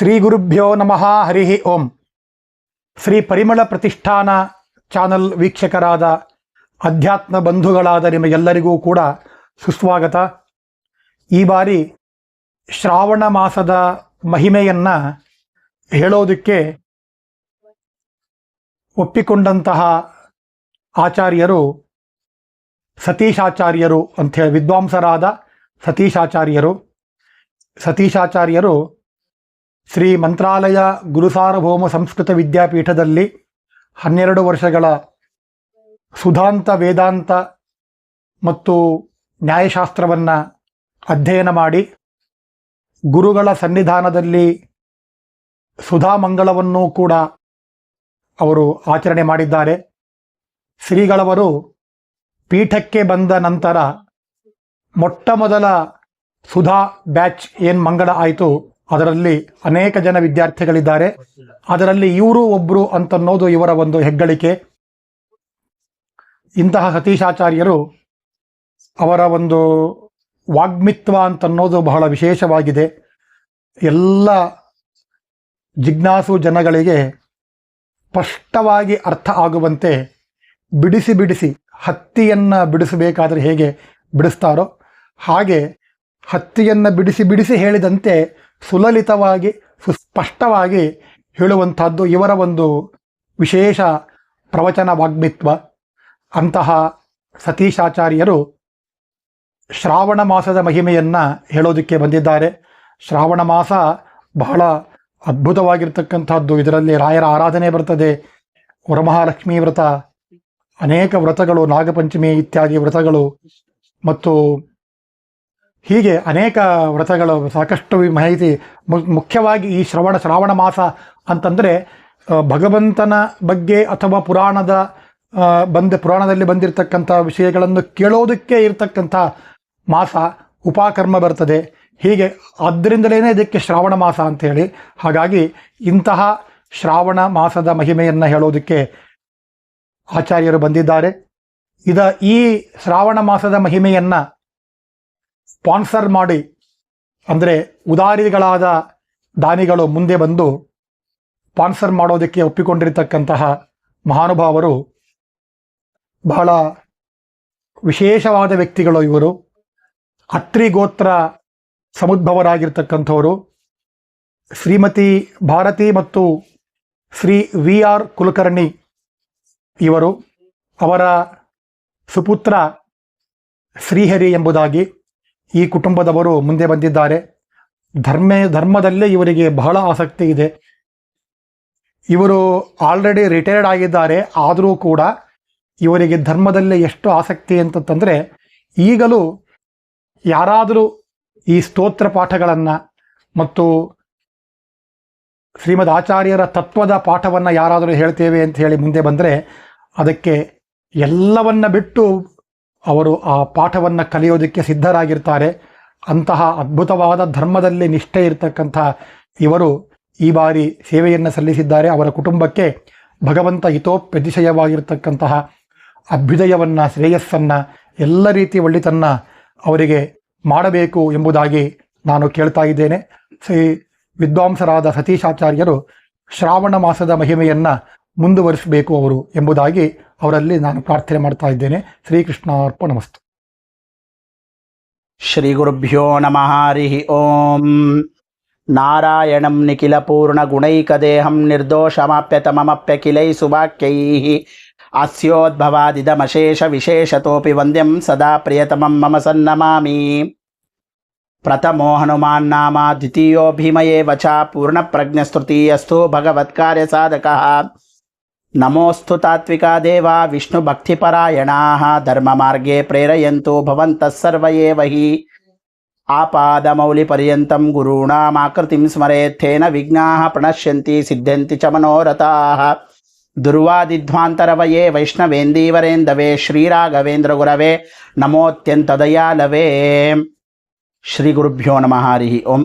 ಶ್ರೀ ಗುರುಭ್ಯೋ ನಮಃ ಹರಿ ಓಂ. ಶ್ರೀ ಪರಿಮಳ ಪ್ರತಿಷ್ಠಾನ ಚಾನಲ್ ವೀಕ್ಷಕರಾದ ಅಧ್ಯಾತ್ಮ ಬಂಧುಗಳಾದ ನಿಮಗೆಲ್ಲರಿಗೂ ಕೂಡ ಸುಸ್ವಾಗತ. ಈ ಬಾರಿ ಶ್ರಾವಣ ಮಾಸದ ಮಹಿಮೆಯನ್ನು ಹೇಳೋದಕ್ಕೆ ಒಪ್ಪಿಕೊಂಡಂತಹ ಆಚಾರ್ಯರು ಸತೀಶಾಚಾರ್ಯರು ಅಂಥೇಳಿ ವಿದ್ವಾಂಸರಾದ ಸತೀಶಾಚಾರ್ಯರು. ಸತೀಶಾಚಾರ್ಯರು ಶ್ರೀ ಮಂತ್ರಾಲಯ ಗುರುಸಾರ್ವಭೌಮ ಸಂಸ್ಕೃತ ವಿದ್ಯಾಪೀಠದಲ್ಲಿ ಹನ್ನೆರಡು ವರ್ಷಗಳ ಸುಧಾಂತ, ವೇದಾಂತ ಮತ್ತು ನ್ಯಾಯಶಾಸ್ತ್ರವನ್ನು ಅಧ್ಯಯನ ಮಾಡಿ ಗುರುಗಳ ಸನ್ನಿಧಾನದಲ್ಲಿ ಸುಧಾಮಂಗಳವನ್ನೂ ಕೂಡ ಅವರು ಆಚರಣೆ ಮಾಡಿದ್ದಾರೆ. ಶ್ರೀಗಳವರು ಪೀಠಕ್ಕೆ ಬಂದ ನಂತರ ಮೊಟ್ಟ ಮೊದಲ ಸುಧಾ ಬ್ಯಾಚ್ ಏನು ಮಂಗಳ ಆಯಿತು. ಅದರಲ್ಲಿ ಅನೇಕ ಜನ ವಿದ್ಯಾರ್ಥಿಗಳಿದ್ದಾರೆ. ಅದರಲ್ಲಿ ಇವರು ಒಬ್ಬರು ಅಂತನ್ನೋದು ಇವರ ಒಂದು ಹೆಗ್ಗಳಿಕೆ. ಇಂತಹ ಸತೀಶಾಚಾರ್ಯರು ಅವರ ಒಂದು ವಾಗ್ಮಿತ್ವ ಅಂತನ್ನೋದು ಬಹಳ ವಿಶೇಷವಾಗಿದೆ. ಎಲ್ಲ ಜಿಜ್ಞಾಸು ಜನಗಳಿಗೆ ಸ್ಪಷ್ಟವಾಗಿ ಅರ್ಥ ಆಗುವಂತೆ ಬಿಡಿಸಿ ಬಿಡಿಸಿ ಹತ್ತಿಯನ್ನು ಬಿಡಿಸಬೇಕಾದ್ರೆ ಹೇಗೆ ಬಿಡಿಸ್ತಾರೋ ಹಾಗೆ ಹತ್ತಿಯನ್ನು ಬಿಡಿಸಿ ಬಿಡಿಸಿ ಹೇಳಿದಂತೆ ಸುಲಲಿತವಾಗಿ, ಸುಸ್ಪಷ್ಟವಾಗಿ ಹೇಳುವಂಥದ್ದು ಇವರ ಒಂದು ವಿಶೇಷ ಪ್ರವಚನ ವಾಗ್ಮಿತ್ವ. ಅಂತಹ ಸತೀಶಾಚಾರ್ಯರು ಶ್ರಾವಣ ಮಾಸದ ಮಹಿಮೆಯನ್ನು ಹೇಳೋದಕ್ಕೆ ಬಂದಿದ್ದಾರೆ. ಶ್ರಾವಣ ಮಾಸ ಬಹಳ ಅದ್ಭುತವಾಗಿರ್ತಕ್ಕಂಥದ್ದು. ಇದರಲ್ಲಿ ರಾಯರ ಆರಾಧನೆ ಬರ್ತದೆ. ವರಮಹಾಲಕ್ಷ್ಮೀ ವ್ರತ, ಅನೇಕ ವ್ರತಗಳು, ನಾಗಪಂಚಮಿ ಇತ್ಯಾದಿ ವ್ರತಗಳು ಮತ್ತು ಹೀಗೆ ಅನೇಕ ವ್ರತಗಳು ಸಾಕಷ್ಟು ಮಾಹಿತಿ ಮುಖ್ಯವಾಗಿ ಈ ಶ್ರವಣ, ಶ್ರಾವಣ ಮಾಸ ಅಂತಂದರೆ ಭಗವಂತನ ಬಗ್ಗೆ ಅಥವಾ ಪುರಾಣದ ಬಂದ, ಪುರಾಣದಲ್ಲಿ ಬಂದಿರತಕ್ಕಂಥ ವಿಷಯಗಳನ್ನು ಕೇಳೋದಕ್ಕೆ ಇರತಕ್ಕಂಥ ಮಾಸ ಉಪಾಕರ್ಮ ಬರ್ತದೆ. ಹೀಗೆ ಆದ್ದರಿಂದಲೇ ಇದಕ್ಕೆ ಶ್ರಾವಣ ಮಾಸ ಅಂಥೇಳಿ ಹಾಗಾಗಿ ಇಂತಹ ಶ್ರಾವಣ ಮಾಸದ ಮಹಿಮೆಯನ್ನು ಹೇಳೋದಕ್ಕೆ ಆಚಾರ್ಯರು ಬಂದಿದ್ದಾರೆ. ಇದ ಈ ಶ್ರಾವಣ ಮಾಸದ ಮಹಿಮೆಯನ್ನು ಸ್ಪಾನ್ಸರ್ ಮಾಡಿ ಅಂದರೆ ಉದಾರಿಗಳಾದ ದಾನಿಗಳು ಮುಂದೆ ಬಂದು ಸ್ಪಾನ್ಸರ್ ಮಾಡೋದಕ್ಕೆ ಒಪ್ಪಿಕೊಂಡಿರತಕ್ಕಂತಹ ಮಹಾನುಭಾವರು ಬಹಳ ವಿಶೇಷವಾದ ವ್ಯಕ್ತಿಗಳು ಇವರು. ಅತ್ರಿ ಗೋತ್ರ ಸಮುದ್ಭವರಾಗಿರ್ತಕ್ಕಂಥವರು. ಶ್ರೀಮತಿ ಭಾರತಿ ಮತ್ತು ಶ್ರೀ ವಿ ಆರ್ ಕುಲಕರ್ಣಿ ಇವರು. ಅವರ ಸುಪುತ್ರ ಶ್ರೀಹರಿ ಎಂಬುದಾಗಿ ಈ ಕುಟುಂಬದವರು ಮುಂದೆ ಬಂದಿದ್ದಾರೆ. ಧರ್ಮ, ಧರ್ಮದಲ್ಲೇ ಇವರಿಗೆ ಬಹಳ ಆಸಕ್ತಿ ಇದೆ. ಇವರು ಆಲ್ರೆಡಿ ರಿಟೈರ್ಡ್ ಆಗಿದ್ದಾರೆ. ಆದರೂ ಕೂಡ ಇವರಿಗೆ ಧರ್ಮದಲ್ಲೇ ಎಷ್ಟು ಆಸಕ್ತಿ ಅಂತಂತಂದರೆ, ಈಗಲೂ ಯಾರಾದರೂ ಈ ಸ್ತೋತ್ರ ಪಾಠಗಳನ್ನು ಮತ್ತು ಶ್ರೀಮದ್ ಆಚಾರ್ಯರ ತತ್ವದ ಪಾಠವನ್ನು ಯಾರಾದರೂ ಹೇಳ್ತೇವೆ ಅಂತ ಹೇಳಿ ಮುಂದೆ ಬಂದರೆ, ಅದಕ್ಕೆ ಎಲ್ಲವನ್ನ ಬಿಟ್ಟು ಅವರು ಆ ಪಾಠವನ್ನು ಕಲಿಯೋದಕ್ಕೆ ಸಿದ್ಧರಾಗಿರ್ತಾರೆ. ಅಂತಹ ಅದ್ಭುತವಾದ ಧರ್ಮದಲ್ಲಿ ನಿಷ್ಠೆ ಇರತಕ್ಕಂಥ ಇವರು ಈ ಬಾರಿ ಸೇವೆಯನ್ನು ಸಲ್ಲಿಸಿದ್ದಾರೆ. ಅವರ ಕುಟುಂಬಕ್ಕೆ ಭಗವಂತ ಹಿತೋಪ್ಯತಿಶಯವಾಗಿರ್ತಕ್ಕಂತಹ ಅಭ್ಯುದಯವನ್ನು, ಶ್ರೇಯಸ್ಸನ್ನು, ಎಲ್ಲ ರೀತಿ ಒಳ್ಳಿತನ್ನ ಅವರಿಗೆ ಮಾಡಬೇಕು ಎಂಬುದಾಗಿ ನಾನು ಕೇಳ್ತಾ ಇದ್ದೇನೆ. ಶ್ರೀ ವಿದ್ವಾಂಸರಾದ ಸತೀಶಾಚಾರ್ಯರು ಶ್ರಾವಣ ಮಾಸದ ಮಹಿಮೆಯನ್ನು ಮುಂದುವರಿಸಬೇಕು ಅವರು ಎಂಬುದಾಗಿ ಅವರಲ್ಲಿ ನಾನು ಪ್ರಾರ್ಥನೆ ಮಾಡ್ತಾ ಇದ್ದೇನೆ. ಶ್ರೀಕೃಷ್ಣ ಅರ್ಪಣಮಸ್ತು ಶ್ರೀಗುರುಭ್ಯೋ ನಮಃ. ಹರಿ ಓಂ. ನಾರಾಯಣಂ ನಿಖಿಲಪೂರ್ಣಗುಣೈಕದೇಹಂ ನಿರ್ದೋಷಮಾಪ್ಯತಮಮಪ್ಯಖಿಲೈ ಅಸ್ಯೋದ್ಭವಾದಿದಮಶೇಷ ವಿಶೇಷತೋಪಿ ವಂದ್ಯಂ ಸದಾ ಪ್ರಿಯತಮಂ ಮಮ ಸನ್ನಮಾಮಿ. ಪ್ರಥಮೋ ಹನುಮಾನ್ನಾಮ ದ್ವಿತೀಯೋ ಭೀಮಯೇವ ಚ ಪೂರ್ಣಪ್ರಜ್ಞಸ್ತೃತೀಯಸ್ಥೋ ಭಗವತ್ಕಾರ್ಯಸಾಧಕः ನಮೋಸ್ತು ತಾತ್ವಿಕ ದೇವಾ ವಿಷ್ಣು ಭಕ್ತಿಪರಾಯಣಾ ಧರ್ಮ ಮಾರ್ಗೇ ಪ್ರೇರಯಂತು ಆಪಾದ ಮೌಲಿ ಪರ್ಯಂತಂ ಆಪಾದಮೌಲಿಪರ್ಯಂತಂ ಗುರುಣಾಮಾಕೃತಿಂ ಸ್ಮರೇತ್ತೇನ ವಿಘ್ನಾ ಪ್ರಣಶ್ಯಂತಿ ಸಿದ್ಧಂತಿ ಚ ಮನೋರಥಾ. ದುರ್ವಾದಿಧ್ವಾಂತರವಯೇ ವೈಷ್ಣವೇಂದೀವರೇಂದವೇ ಶ್ರೀರಾಘವೇಂದ್ರ ಗುರವೇ ನಮೋತ್ಯಂತ ದಯಾಲವೇ ಶ್ರೀ ಗುರುಭ್ಯೋ ನಮಃ ಹರಿ ಓಂ.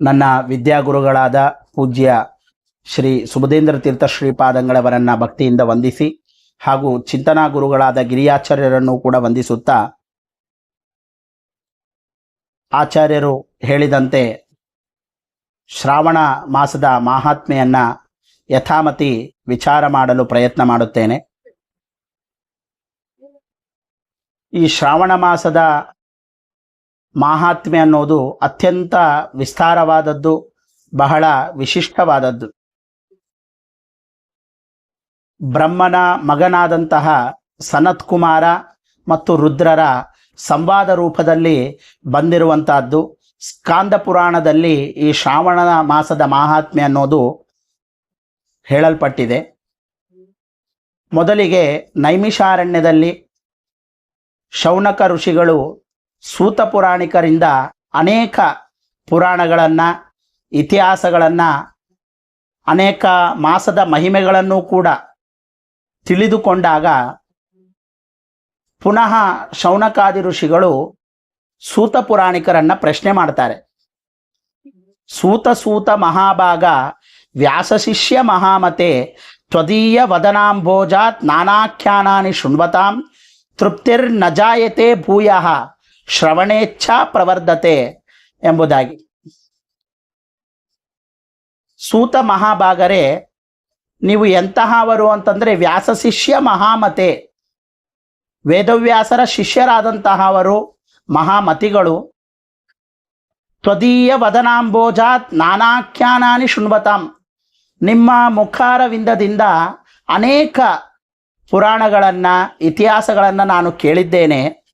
ನನ್ನ ವಿದ್ಯಾಗುರುಗಳಾದ ಪೂಜ್ಯ ಶ್ರೀ ಸುಬುಧೇಂದ್ರ ತೀರ್ಥ ಶ್ರೀಪಾದಂಗಳವರನ್ನ ಭಕ್ತಿಯಿಂದ ವಂದಿಸಿ ಹಾಗೂ ಚಿಂತನಾ ಗುರುಗಳಾದ ಗಿರಿಯಾಚಾರ್ಯರನ್ನು ಕೂಡ ವಂದಿಸುತ್ತಾ ಆಚಾರ್ಯರು ಹೇಳಿದಂತೆ ಶ್ರಾವಣ ಮಾಸದ ಮಾಹಾತ್ಮೆಯನ್ನು ಯಥಾಮತಿ ವಿಚಾರ ಮಾಡಲು ಪ್ರಯತ್ನ ಮಾಡುತ್ತೇನೆ. ಈ ಶ್ರಾವಣ ಮಾಸದ ಮಾಹಾತ್ಮ್ಯ ಅನ್ನೋದು ಅತ್ಯಂತ ವಿಸ್ತಾರವಾದದ್ದು, ಬಹಳ ವಿಶಿಷ್ಟವಾದದ್ದು. ಬ್ರಹ್ಮನ ಮಗನಾದಂತಹ ಸನತ್ ಕುಮಾರ ಮತ್ತು ರುದ್ರರ ಸಂವಾದ ರೂಪದಲ್ಲಿ ಬಂದಿರುವಂತಹದ್ದು. ಸ್ಕಾಂದ ಪುರಾಣದಲ್ಲಿ ಈ ಶ್ರಾವಣ ಮಾಸದ ಮಾಹಾತ್ಮ್ಯ ಅನ್ನೋದು ಹೇಳಲ್ಪಟ್ಟಿದೆ. ಮೊದಲಿಗೆ ನೈಮಿಷಾರಣ್ಯದಲ್ಲಿ ಶೌನಕ ಋಷಿಗಳು ಸೂತ ಪುರಾಣಿಕರಿಂದ ಅನೇಕ ಪುರಾಣಗಳನ್ನು, ಇತಿಹಾಸಗಳನ್ನು, ಅನೇಕ ಮಾಸದ ಮಹಿಮೆಗಳನ್ನು ಕೂಡ ತಿಳಿದುಕೊಂಡಾಗ ಪುನಃ ಶೌನಕಾದಿ ಋಷಿಗಳು ಸೂತ ಪುರಾಣಿಕರನ್ನ ಪ್ರಶ್ನೆ ಮಾಡ್ತಾರೆ. ಸೂತ ಸೂತ ಮಹಾಭಾಗ ವ್ಯಾಸ ಶಿಷ್ಯ ಮಹಾಮತೆ ತ್ವದೀಯ ವದನಾಂಭೋಜಾತ್ ನಾನಾಖ್ಯಾನಾನಿ ಶೃಣ್ವತಾಂ ತೃಪ್ತಿರ್ನಜಾಯತೆ ಭೂಯ ಶ್ರವಣೇಚ್ಛಾ ಪ್ರವರ್ಧತೆ ಎಂಬುದಾಗಿ. ಸೂತ ಮಹಾಭಾಗರೇ ನೀವು ಎಂತಹವರು ಅಂತಂದರೆ ವ್ಯಾಸ ಶಿಷ್ಯ ಮಹಾಮತೆ. ವೇದವ್ಯಾಸರ ಶಿಷ್ಯರಾದಂತಹವರು ಮಹಾಮತಿಗಳು. ತ್ವದೀಯ ವದನಾಂಬೋಜಾತ್ ನಾನಾಖ್ಯಾನಾನಿ ಶೃಣ್ವತಾಂ. ನಿಮ್ಮ ಮುಖಾರವಿಂದದಿಂದ ಅನೇಕ ಪುರಾಣಗಳನ್ನು, ಇತಿಹಾಸಗಳನ್ನು ನಾನು ಕೇಳಿದ್ದೇನೆ.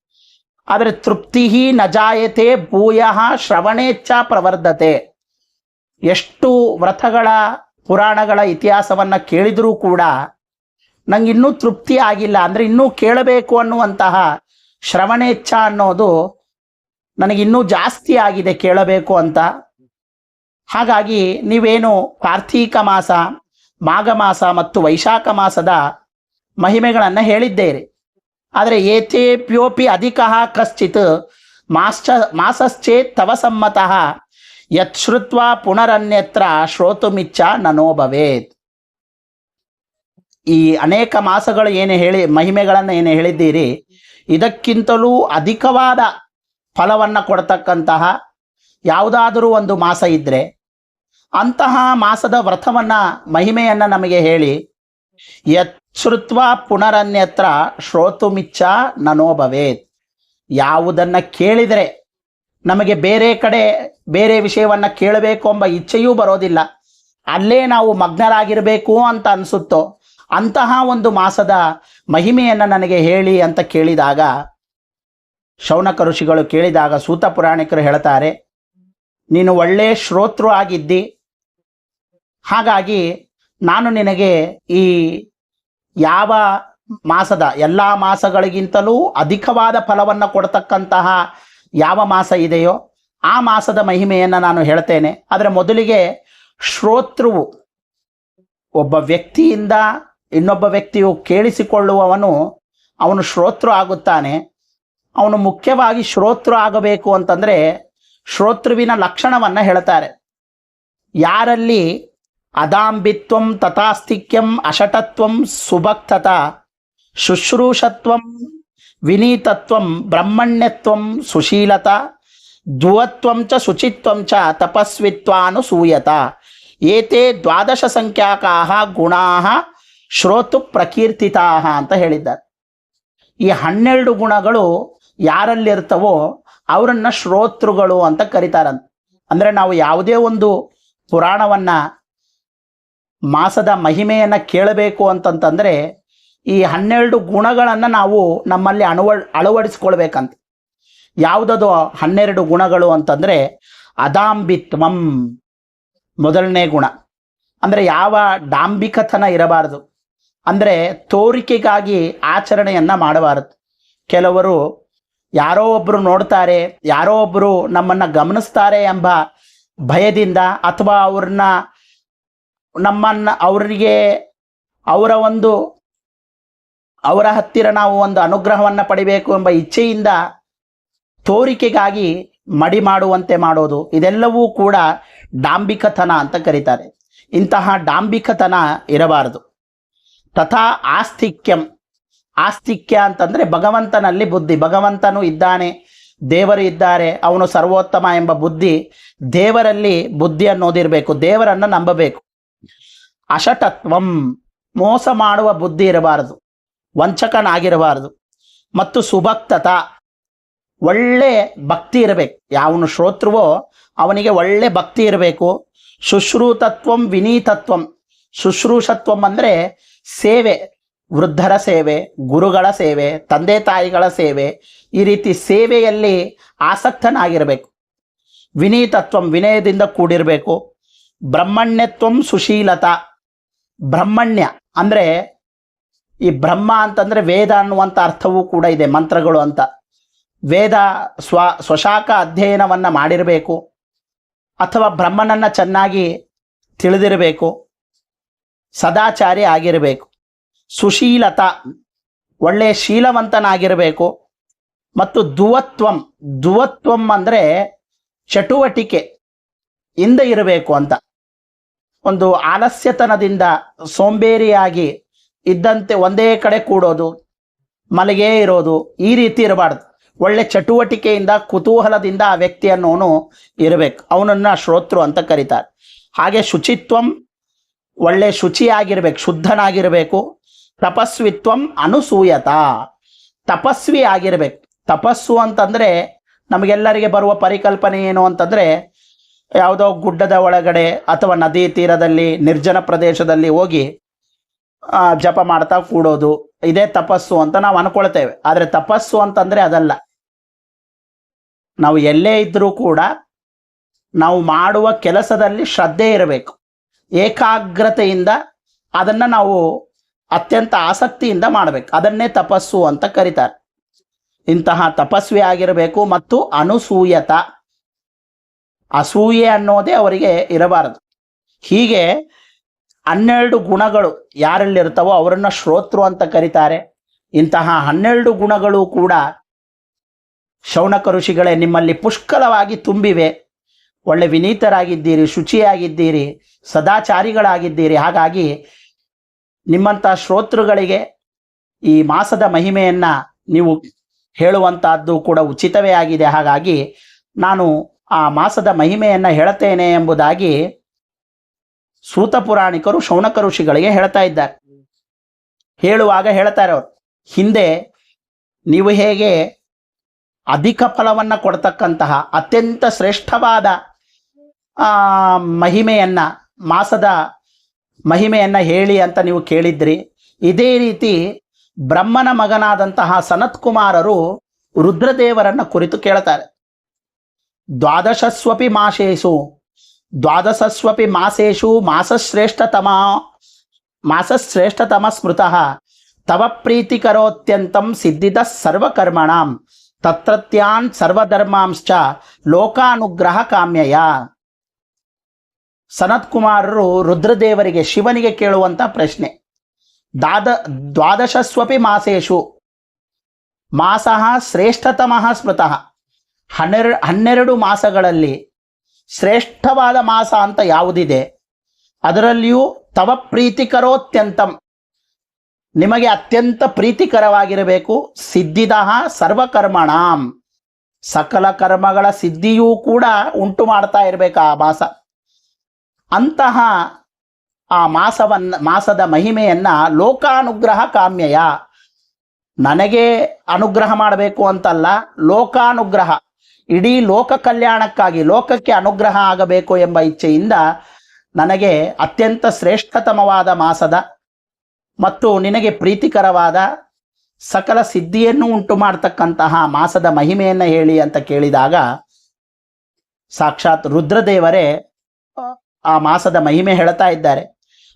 ಆದರೆ ತೃಪ್ತಿ ನಜಾಯತೆ ಭೂಯ ಶ್ರವಣೇಚ್ಛ ಪ್ರವರ್ಧತೆ. ಎಷ್ಟು ವ್ರತಗಳ ಪುರಾಣಗಳ ಇತಿಹಾಸವನ್ನು ಕೇಳಿದರೂ ಕೂಡ ನಂಗೆ ಇನ್ನೂ ತೃಪ್ತಿ ಆಗಿಲ್ಲ. ಅಂದರೆ ಇನ್ನೂ ಕೇಳಬೇಕು ಅನ್ನುವಂತಹ ಶ್ರವಣೇಚ್ಛ ಅನ್ನೋದು ನನಗಿನ್ನೂ ಜಾಸ್ತಿ ಆಗಿದೆ ಕೇಳಬೇಕು ಅಂತ. ಹಾಗಾಗಿ ನೀವೇನು ಕಾರ್ತೀಕ ಮಾಸ, ಮಾಘ ಮಾಸ ಮತ್ತು ವೈಶಾಖ ಮಾಸದ ಮಹಿಮೆಗಳನ್ನು ಹೇಳಿದ್ದೇರಿ. ಆದರೆ ಏತೇಪ್ಯೋಪಿ ಅಧಿಕ ಕಶ್ಚಿತ್ ಮಾಶ್ಚ ಮಾಸಶ್ಚೇತ್ ತವ ಸಮ್ಮತಃ ಯತ್ಶ್ರುತ್ವ ಪುನರನ್ಯತ್ರ ಶ್ರೋತುಮಿಚ್ಚ ನನೋ ಭವೇತ್. ಈ ಅನೇಕ ಮಾಸಗಳು ಏನು ಹೇಳಿ, ಮಹಿಮೆಗಳನ್ನು ಏನು ಹೇಳಿದ್ದೀರಿ, ಇದಕ್ಕಿಂತಲೂ ಅಧಿಕವಾದ ಫಲವನ್ನು ಕೊಡ್ತಕ್ಕಂತಹ ಯಾವುದಾದರೂ ಒಂದು ಮಾಸ ಇದ್ದರೆ ಅಂತಹ ಮಾಸದ ವ್ರತವನ್ನು, ಮಹಿಮೆಯನ್ನು ನಮಗೆ ಹೇಳಿ ಯತ್ಶ್ರುತ್ವ ಪುನರನ್ಯತ್ರ ಶ್ರೋತುಮಿಚ್ಚ ನನೋ ಭವೇತ್. ಯಾವುದನ್ನು ಕೇಳಿದರೆ ನಮಗೆ ಬೇರೆ ಕಡೆ ಬೇರೆ ವಿಷಯವನ್ನು ಕೇಳಬೇಕು ಎಂಬ ಇಚ್ಛೆಯೂ ಬರೋದಿಲ್ಲ. ಅಲ್ಲೇ ನಾವು ಮಗ್ನರಾಗಿರಬೇಕು ಅಂತ ಅನಿಸುತ್ತೋ, ಅಂತಹ ಒಂದು ಮಾಸದ ಮಹಿಮೆಯನ್ನು ನನಗೆ ಹೇಳಿ ಅಂತ ಕೇಳಿದಾಗ, ಶೌನಕ ಋಷಿಗಳು ಕೇಳಿದಾಗ ಸೂತ ಪುರಾಣಿಕರು ಹೇಳ್ತಾರೆ, ನೀನು ಒಳ್ಳೆ ಶ್ರೋತೃ ಆಗಿದ್ದಿ. ಹಾಗಾಗಿ ನಾನು ನಿನಗೆ ಈ ಯಾವ ಮಾಸದ ಎಲ್ಲ ಮಾಸಗಳಿಗಿಂತಲೂ ಅಧಿಕವಾದ ಫಲವನ್ನು ಕೊಡ್ತಕ್ಕಂತಹ ಯಾವ ಮಾಸ ಇದೆಯೋ ಆ ಮಾಸದ ಮಹಿಮೆಯನ್ನು ನಾನು ಹೇಳ್ತೇನೆ. ಆದರೆ ಮೊದಲಿಗೆ ಶ್ರೋತೃವು ಒಬ್ಬ ವ್ಯಕ್ತಿಯಿಂದ ಇನ್ನೊಬ್ಬ ವ್ಯಕ್ತಿಯು ಕೇಳಿಸಿಕೊಳ್ಳುವವನು ಅವನು ಶ್ರೋತೃ ಆಗುತ್ತಾನೆ. ಅವನು ಮುಖ್ಯವಾಗಿ ಶ್ರೋತೃ ಆಗಬೇಕು ಅಂತಂದರೆ ಶ್ರೋತೃವಿನ ಲಕ್ಷಣವನ್ನು ಹೇಳ್ತಾರೆ. ಯಾರಲ್ಲಿ ಅದಾಂಬಿತ್ವಂ ತಥಾಸ್ತಿಕ್ಯಂ ಅಶಟತ್ವಂ ಸುಭಕ್ತತ ಶುಶ್ರೂಷತ್ವಂ ವಿನೀತತ್ವಂ ಬ್ರಹ್ಮಣ್ಯತ್ವಂ ಸುಶೀಲತ, ಧ್ರುವತ್ವಂ ಚ ಶುಚಿತ್ವಂ ಚ ತಪಸ್ವಿತ್ವಾನುಸೂಯತ ಏತೆ ದ್ವಾದಶ ಸಂಖ್ಯಾಕಾಹ ಗುಣಾಹ ಶ್ರೋತು ಪ್ರಕೀರ್ತಿತಾಹ ಅಂತ ಹೇಳಿದ್ದಾರೆ. ಈ ಹನ್ನೆರಡು ಗುಣಗಳು ಯಾರಲ್ಲಿರ್ತವೋ ಅವರನ್ನ ಶ್ರೋತೃಗಳು ಅಂತ ಕರೀತಾರಂತ. ಅಂದರೆ ನಾವು ಯಾವುದೇ ಒಂದು ಪುರಾಣವನ್ನು ಮಾಸದ ಮಹಿಮೆಯನ್ನು ಕೇಳಬೇಕು ಅಂತಂತಂದರೆ ಈ ಹನ್ನೆರಡು ಗುಣಗಳನ್ನು ನಾವು ನಮ್ಮಲ್ಲಿ ಅಣವ, ಅಳವಡಿಸ್ಕೊಳ್ಬೇಕಂತ. ಯಾವುದದು ಹನ್ನೆರಡು ಗುಣಗಳು ಅಂತಂದರೆ ಅದಾಂಬಿತ್ವಂ ಮೊದಲನೇ ಗುಣ. ಅಂದರೆ ಯಾವ ಡಾಂಬಿಕತನ ಇರಬಾರದು. ಅಂದರೆ ತೋರಿಕೆಗಾಗಿ ಆಚರಣೆಯನ್ನು ಮಾಡಬಾರದು. ಕೆಲವರು ಯಾರೋ ಒಬ್ಬರು ನೋಡ್ತಾರೆ, ಯಾರೋ ಒಬ್ಬರು ನಮ್ಮನ್ನು ಗಮನಿಸ್ತಾರೆ ಎಂಬ ಭಯದಿಂದ ಅಥವಾ ಅವ್ರನ್ನ ನಮ್ಮನ್ನು ಅವರಿಗೆ ಅವರ ಒಂದು ಅವರ ಹತ್ತಿರ ನಾವು ಒಂದು ಅನುಗ್ರಹವನ್ನು ಪಡಿಬೇಕು ಎಂಬ ಇಚ್ಛೆಯಿಂದ ತೋರಿಕೆಗಾಗಿ ಮಡಿ ಮಾಡುವಂತೆ ಮಾಡೋದು. ಇದೆಲ್ಲವೂ ಕೂಡ ಡಾಂಬಿಕತನ ಅಂತ ಕರೀತಾರೆ. ಇಂತಹ ಡಾಂಬಿಕತನ ಇರಬಾರದು. ತಥಾ ಆಸ್ತಿಕ್ಯಂ. ಆಸ್ತಿಕ್ಯ ಅಂತಂದರೆ ಭಗವಂತನಲ್ಲಿ ಬುದ್ಧಿ. ಭಗವಂತನು ಇದ್ದಾನೆ, ದೇವರು ಇದ್ದಾರೆ, ಅವನು ಸರ್ವೋತ್ತಮ ಎಂಬ ಬುದ್ಧಿ. ದೇವರಲ್ಲಿ ಬುದ್ಧಿ ಅನ್ನೋದಿರಬೇಕು, ದೇವರನ್ನು ನಂಬಬೇಕು. ಅಶಟತ್ವಂ. ಮೋಸ ಮಾಡುವ ಬುದ್ಧಿ ಇರಬಾರದು. ವಂಚಕನಾಗಿರಬಾರದು. ಮತ್ತು ಸುಭಕ್ತತ, ಒಳ್ಳೆ ಭಕ್ತಿ ಇರಬೇಕು. ಯಾವನು ಶ್ರೋತೃವೋ ಅವನಿಗೆ ಒಳ್ಳೆ ಭಕ್ತಿ ಇರಬೇಕು. ಶುಶ್ರೂತತ್ವಂ ವಿನೀತತ್ವಂ. ಶುಶ್ರೂಷತ್ವಂ ಅಂದರೆ ಸೇವೆ, ವೃದ್ಧರ ಸೇವೆ, ಗುರುಗಳ ಸೇವೆ, ತಂದೆ ತಾಯಿಗಳ ಸೇವೆ, ಈ ರೀತಿ ಸೇವೆಯಲ್ಲಿ ಆಸಕ್ತನಾಗಿರಬೇಕು. ವಿನೀತತ್ವಂ ವಿನಯದಿಂದ ಕೂಡಿರಬೇಕು. ಬ್ರಹ್ಮಣ್ಯತ್ವಂ ಸುಶೀಲತಾ. ಬ್ರಹ್ಮಣ್ಯ ಅಂದರೆ ಈ ಬ್ರಹ್ಮ ಅಂತಂದರೆ ವೇದ ಅನ್ನುವಂಥ ಅರ್ಥವೂ ಕೂಡ ಇದೆ, ಮಂತ್ರಗಳು ಅಂತ. ವೇದ ಸ್ವ ಸ್ವಶಾಖ ಅಧ್ಯಯನವನ್ನು ಮಾಡಿರಬೇಕು, ಅಥವಾ ಬ್ರಹ್ಮನನ್ನು ಚೆನ್ನಾಗಿ ತಿಳಿದಿರಬೇಕು, ಸದಾಚಾರಿ ಆಗಿರಬೇಕು, ಸುಶೀಲತ ಒಳ್ಳೆಯ ಶೀಲವಂತನಾಗಿರಬೇಕು, ಮತ್ತು ದುವತ್ವಂ ದುವತ್ವಂ ಅಂದರೆ ಚಟುವಟಿಕೆ ಇಂದ ಇರಬೇಕು ಅಂತ. ಒಂದು ಆಲಸ್ಯತನದಿಂದ ಸೋಂಬೇರಿಯಾಗಿ ಇದ್ದಂತೆ ಒಂದೇ ಕಡೆ ಕೂಡೋದು, ಮಲಗೇ ಇರೋದು, ಈ ರೀತಿ ಇರಬಾರ್ದು. ಒಳ್ಳೆ ಚಟುವಟಿಕೆಯಿಂದ, ಕುತೂಹಲದಿಂದ ಆ ವ್ಯಕ್ತಿಯನ್ನೋನು ಇರಬೇಕು. ಅವನನ್ನು ಶ್ರೋತೃ ಅಂತ ಕರೀತಾರೆ. ಹಾಗೆ ಶುಚಿತ್ವಂ ಒಳ್ಳೆ ಶುಚಿಯಾಗಿರ್ಬೇಕು, ಶುದ್ಧನಾಗಿರಬೇಕು. ತಪಸ್ವಿತ್ವಂ ಅನುಸೂಯತ. ತಪಸ್ವಿ ಆಗಿರ್ಬೇಕು. ತಪಸ್ಸು ಅಂತಂದರೆ ನಮಗೆಲ್ಲರಿಗೆ ಬರುವ ಪರಿಕಲ್ಪನೆ ಏನು ಅಂತಂದರೆ, ಯಾವುದೋ ಗುಡ್ಡದ ಒಳಗಡೆ ಅಥವಾ ನದಿ ತೀರದಲ್ಲಿ, ನಿರ್ಜನ ಪ್ರದೇಶದಲ್ಲಿ ಹೋಗಿ ಜಪ ಮಾಡ್ತಾ ಕೂಡೋದು, ಇದೇ ತಪಸ್ಸು ಅಂತ ನಾವು ಅನ್ಕೊಳ್ತೇವೆ. ಆದರೆ ತಪಸ್ಸು ಅಂತಂದರೆ ಅದಲ್ಲ. ನಾವು ಎಲ್ಲೇ ಇದ್ದರೂ ಕೂಡ ನಾವು ಮಾಡುವ ಕೆಲಸದಲ್ಲಿ ಶ್ರದ್ಧೆ ಇರಬೇಕು. ಏಕಾಗ್ರತೆಯಿಂದ ಅದನ್ನು ನಾವು ಅತ್ಯಂತ ಆಸಕ್ತಿಯಿಂದ ಮಾಡಬೇಕು. ಅದನ್ನೇ ತಪಸ್ಸು ಅಂತ ಕರೀತಾರೆ. ಇಂತಹ ತಪಸ್ವಿ ಆಗಿರಬೇಕು ಮತ್ತು ಅನುಸೂಯತ. ಅಸೂಯೆ ಅನ್ನೋದೇ ಅವರಿಗೆ ಇರಬಾರದು. ಹೀಗೆ ಹನ್ನೆರಡು ಗುಣಗಳು ಯಾರಲ್ಲಿರ್ತವೋ ಅವರನ್ನು ಶ್ರೋತೃ ಅಂತ ಕರೀತಾರೆ. ಇಂತಹ ಹನ್ನೆರಡು ಗುಣಗಳು ಕೂಡ ಶೌನಕ ಋಷಿಗಳೇ ನಿಮ್ಮಲ್ಲಿ ಪುಷ್ಕಲವಾಗಿ ತುಂಬಿವೆ. ಒಳ್ಳೆ ವಿನೀತರಾಗಿದ್ದೀರಿ, ಶುಚಿಯಾಗಿದ್ದೀರಿ, ಸದಾಚಾರಿಗಳಾಗಿದ್ದೀರಿ. ಹಾಗಾಗಿ ನಿಮ್ಮಂಥ ಶ್ರೋತೃಗಳಿಗೆ ಈ ಮಾಸದ ಮಹಿಮೆಯನ್ನು ನೀವು ಹೇಳುವಂತಹದ್ದು ಕೂಡ ಉಚಿತವೇ ಆಗಿದೆ. ಹಾಗಾಗಿ ನಾನು ಆ ಮಾಸದ ಮಹಿಮೆಯನ್ನು ಹೇಳುತ್ತೇನೆ ಎಂಬುದಾಗಿ ಸೂತ ಪುರಾಣಿಕರು, ಶೌನಕ ಋಷಿಗಳಿಗೆ ಹೇಳ್ತಾ ಇದ್ದಾರೆ. ಹೇಳುವಾಗ ಹೇಳ್ತಾರೆ ಅವರು, ಹಿಂದೆ ನೀವು ಹೇಗೆ ಅಧಿಕ ಫಲವನ್ನು ಕೊಡ್ತಕ್ಕಂತಹ ಅತ್ಯಂತ ಶ್ರೇಷ್ಠವಾದ ಮಹಿಮೆಯನ್ನ, ಮಾಸದ ಮಹಿಮೆಯನ್ನ ಹೇಳಿ ಅಂತ ನೀವು ಕೇಳಿದ್ರಿ, ಇದೇ ರೀತಿ ಬ್ರಹ್ಮನ ಮಗನಾದಂತಹ ಸನತ್ ಕುಮಾರರು ರುದ್ರದೇವರನ್ನ ಕುರಿತು ಕೇಳ್ತಾರೆ. ದ್ವಾದಶಸ್ವಪಿ ಮಾಸೇಶು ದ್ವಾದಶಸ್ವಪಿ ಮಾಸೇಶು ಮಾಸಶ್ರೇಷ್ಠತಮ ಮಾಸಶ್ರೇಷ್ಠತಮ ಸ್ಮೃತಃ. ತವ ಪ್ರೀತಿಕರೋತ್ಯಂತಂ ಸಿದ್ಧಿತ ಸರ್ವಕರ್ಮಣಾಂ, ತತ್ರತ್ಯಾನ್ ಸರ್ವಧರ್ಮಾಂಶ್ಚ ಲೋಕಾನುಗ್ರಹ ಕಾಮ್ಯಯ. ಸನತ್ ಕುಮಾರರು ರುದ್ರದೇವರಿಗೆ, ಶಿವನಿಗೆ ಕೇಳುವಂತ ಪ್ರಶ್ನೆ. ದಾದ, ದ್ವಾದಶಸ್ವಪಿ ಮಾಸೇಶು ಮಾಸಃ ಶ್ರೇಷ್ಠತಮಃ ಸ್ಮೃತಃ. ಹನ್ನೆರಡು ಹನ್ನೆರಡು ಮಾಸಗಳಲ್ಲಿ ಶ್ರೇಷ್ಠವಾದ ಮಾಸ ಅಂತ ಯಾವುದಿದೆ? ಅದರಲ್ಲಿಯೂ ತವ ಪ್ರೀತಿಕರೋತ್ಯಂತಂ. ನಿಮಗೆ ಅತ್ಯಂತ ಪ್ರೀತಿಕರವಾಗಿರಬೇಕು. ಸಿದ್ಧಿದ ಸರ್ವಕರ್ಮಣಾಂ. ಸಕಲ ಕರ್ಮಗಳ ಸಿದ್ಧಿಯೂ ಕೂಡ ಉಂಟು ಮಾಡ್ತಾ ಇರಬೇಕು ಆ ಮಾಸ. ಅಂತಹ ಆ ಮಾಸವನ್ನ ಮಾಸದ ಮಹಿಮೆಯನ್ನ ಲೋಕಾನುಗ್ರಹ ಕಾಮ್ಯಯ. ನನಗೆ ಅನುಗ್ರಹ ಮಾಡಬೇಕು ಅಂತಲ್ಲ, ಲೋಕಾನುಗ್ರಹ. ಇಡೀ ಲೋಕ ಕಲ್ಯಾಣಕ್ಕಾಗಿ, ಲೋಕಕ್ಕೆ ಅನುಗ್ರಹ ಆಗಬೇಕು ಎಂಬ ಇಚ್ಛೆಯಿಂದ ನನಗೆ ಅತ್ಯಂತ ಶ್ರೇಷ್ಠತಮವಾದ ಮಾಸದ ಮತ್ತು ನಿನಗೆ ಪ್ರೀತಿಕರವಾದ ಸಕಲ ಸಿದ್ಧಿಯನ್ನು ಉಂಟು ಮಾಡ್ತಕ್ಕಂತಹ ಮಾಸದ ಮಹಿಮೆಯನ್ನು ಹೇಳಿ ಅಂತ ಕೇಳಿದಾಗ ಸಾಕ್ಷಾತ್ ರುದ್ರದೇವರೇ, ಆ ಮಾಸದ ಮಹಿಮೆ ಹೇಳ್ತಾ ಇದ್ದಾರೆ.